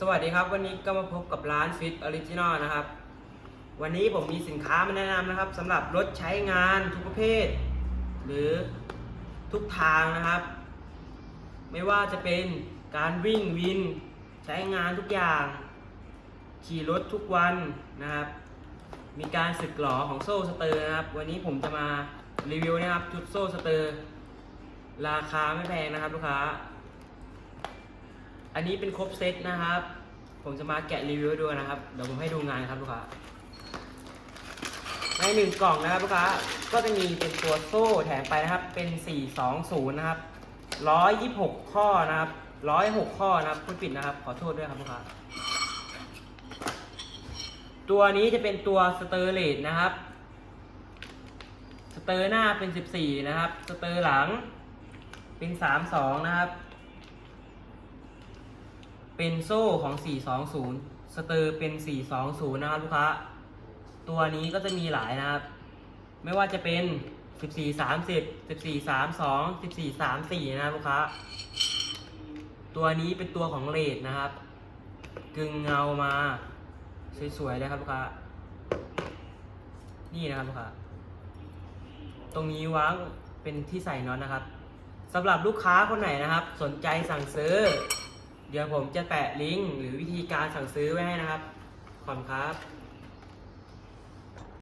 สวัสดีครับ วันนี้ก็มาพบกับร้านฟิตออริจินอลนะครับ วันนี้ผมมีสินค้ามาแนะนำนะครับสำหรับรถใช้งานทุกประเภท หรือทุกทางนะครับ ไม่ว่าจะเป็นการวิ่งวิน ใช้งานทุกอย่าง ขี่รถทุกวันนะครับ มีการสึกหลอของโซ่สเตอร์นะครับ วันนี้ผมจะมารีวิวนะครับชุดโซ่สเตอร์ ราคาไม่แพงนะครับลูกค้า อันนี้เป็นครบเซตนะครับ ผมจะมาแกะรีวิวดูนะครับ เดี๋ยวผมให้ดูงานครับลูกค้า ในหนึ่งกล่องนะครับลูกค้า ก็จะมีเป็นตัวโซ่แถมไปนะครับ เป็น 420 นะครับ 126 ข้อนะครับ 106 ข้อนะครับคุณปิดนะครับ ขอโทษด้วยครับลูกค้า ตัวนี้จะเป็นตัวสเตอร์เลสนะครับ สเตอร์หน้าเป็น 14 นะครับ สเตอร์หลังเป็น 32 นะครับ เป็นโซ่ของ 420 สเตอร์เป็น 420 นะครับลูกค้า ตัวนี้ก็จะมีหลายนะครับ ไม่ว่าจะเป็น 14 30 14 32 14 34 นะครับลูกค้า ตัวนี้เป็นตัวของเลดนะครับ กึ่งเงามาสวยๆเลยครับลูกค้า นี่นะครับลูกค้า ตรงนี้วางเป็นที่ใส่น็อตนะครับสำหรับลูกค้าคนไหนนะครับ สนใจสั่งซื้อ เดี๋ยวผมจะแปะลิงก์หรือวิธีการสั่งซื้อไว้ให้นะครับ ขอบคุณครับ